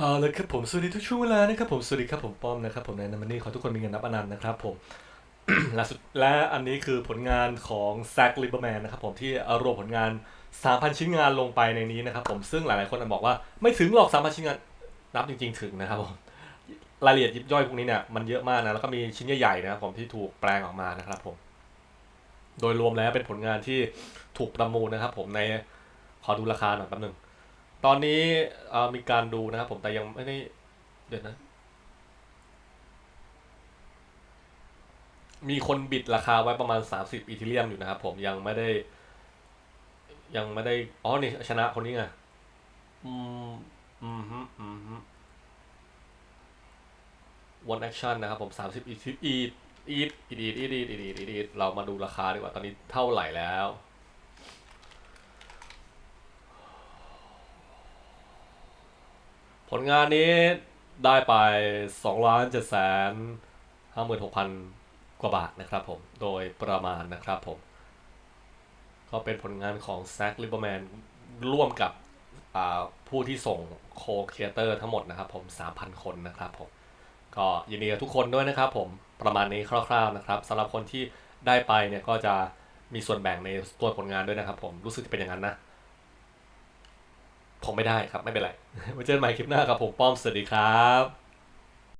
เอาละครับผมสวัสดีทุกช่วงเวลานะครับผมสวัสดีครับผมป้อมนะครับผมในนัมมันนี่ขอทุกคนมีเงินนับอนันต์นะครับผมล่าสุดและอันนี้คือผลงานของแซ c ลิเบอร์แมนนะครับผมที่รวมผลงาน 3,000 ชิ้นงานลงไปในนี้นะครับผมซึ่งหลายๆคนบอกว่าไม่ถึงหรอก 3,000 ชิ้นงานนับจริง ๆ ถึงนะครับผมรายละเอียดยิบย่อยพวกนี้เนี่ยมันเยอะมากนะแล้วก็มีชิ้นใหญ่ๆนะครับผมที่ถูกแปลงออกมานะครับผมโดยรวมแล้วเป็นผลงานที่ถูกประมูลนะครับผมในขอดูราคาหน่อยแป๊บหนึง ตอนนี้มีการดูนะครับผมแต่ยังไม่ได้เดี๋ยวนะ มีคนบิดราคาไว้ประมาณ 30อีทิเลียมอยู่นะครับผมยังไม่ได้ ยังไม่ได้ อ๋อ นี่ชนะคนนี้ไงอืมอืมฮึอืมฮึวันแอคชั่นนะครับผม30อีทิอีอีอีอีอีอีอีเรามาดูราคาดีกว่าตอนนี้เท่าไหร่แล้ว ผลงานนี้ได้ไป2ล้าน7แสน56,000 กว่าบาทนะครับผม โดยประมาณนะครับผม ก็เป็นผลงานของแซ c ลิเบอร์แมนร่วมกับผู้ที่ส่งโคครีเอเตอร์ทั้งหมดนะครับผม 3,000 คนนะครับผม ก็ยินดีกับทุกคนด้วยนะครับผม ประมาณนี้คร่าวๆนะครับสำหรับคนที่ได้ไปเนี่ยก็จะมีส่วนแบ่งในตัวผลงานด้วยนะครับผม รู้สึกจะเป็นอย่างนั้นนะ ผมไม่ได้ครับไม่เป็นไรไว้เจอกันใหม่คลิปหน้าครับผมป้อมสวัสดีครับ